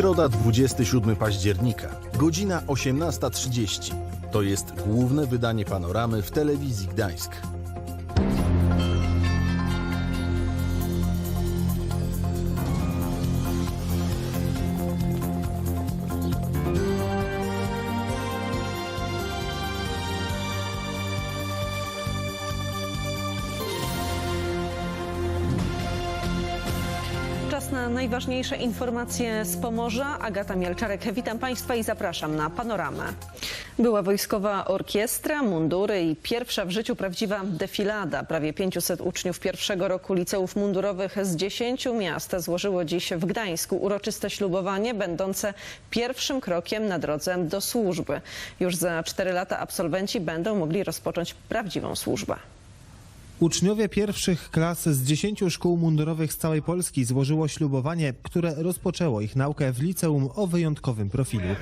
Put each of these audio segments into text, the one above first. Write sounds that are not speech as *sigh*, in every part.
Środa 27 października, godzina 18.30. To jest główne wydanie panoramy w telewizji Gdańsk. Na najważniejsze informacje z Pomorza. Agata Mielczarek, witam Państwa i zapraszam na panoramę. Była wojskowa orkiestra, mundury i pierwsza w życiu prawdziwa defilada. Prawie 500 uczniów pierwszego roku liceów mundurowych z 10 miast złożyło dziś w Gdańsku uroczyste ślubowanie, będące pierwszym krokiem na drodze do służby. Już za 4 lata absolwenci będą mogli rozpocząć prawdziwą służbę. Uczniowie pierwszych klas z 10 szkół mundurowych z całej Polski złożyło ślubowanie, które rozpoczęło ich naukę w liceum o wyjątkowym profilu.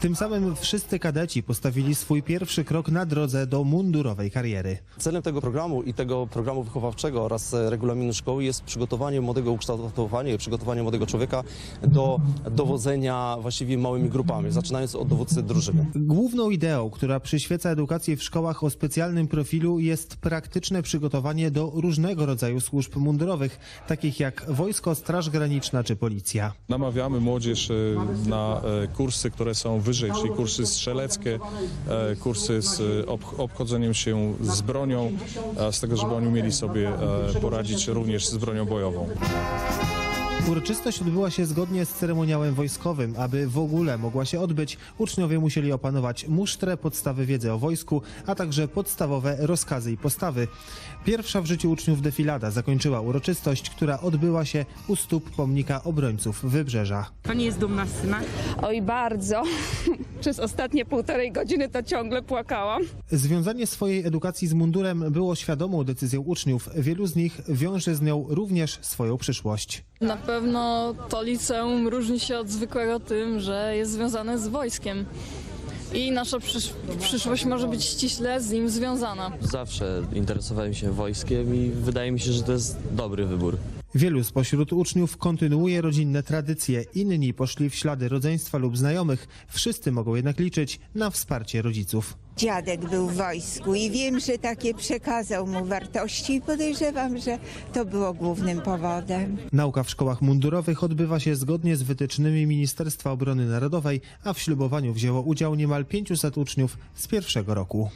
Tym samym wszyscy kadeci postawili swój pierwszy krok na drodze do mundurowej kariery. Celem tego programu i tego programu wychowawczego oraz regulaminu szkoły jest przygotowanie młodego ukształtowanie i przygotowanie młodego człowieka do dowodzenia właściwie małymi grupami, zaczynając od dowódcy drużyny. Główną ideą, która przyświeca edukacji w szkołach o specjalnym profilu jest praktyczne przygotowanie do różnego rodzaju służb mundurowych, takich jak wojsko, straż graniczna czy policja. Namawiamy młodzież e, na e, kursy, które są wyżej, czyli kursy strzeleckie, e, kursy z e, ob- obchodzeniem się z bronią, z tego, żeby oni umieli sobie e, poradzić również z bronią bojową. Uroczystość odbyła się zgodnie z ceremoniałem wojskowym. Aby w ogóle mogła się odbyć, uczniowie musieli opanować musztrę, podstawy wiedzy o wojsku, a także podstawowe rozkazy i postawy. Pierwsza w życiu uczniów defilada zakończyła uroczystość, która odbyła się u stóp pomnika obrońców Wybrzeża. Pani jest dumna z syna? Oj, bardzo. *laughs* Przez ostatnie półtorej godziny to ciągle płakałam. Związanie swojej edukacji z mundurem było świadomą decyzją uczniów. Wielu z nich wiąże z nią również swoją przyszłość. Na pewno to liceum różni się od zwykłego tym, że jest związane z wojskiem. I nasza przysz- przyszłość może być ściśle z nim związana. Zawsze interesowałem się wojskiem i wydaje mi się, że to jest dobry wybór. Wielu spośród uczniów kontynuuje rodzinne tradycje, inni poszli w ślady rodzeństwa lub znajomych. Wszyscy mogą jednak liczyć na wsparcie rodziców. Dziadek był w wojsku i wiem, że takie przekazał mu wartości i podejrzewam, że to było głównym powodem. Nauka w szkołach mundurowych odbywa się zgodnie z wytycznymi Ministerstwa Obrony Narodowej, a w ślubowaniu wzięło udział niemal 500 uczniów z pierwszego roku.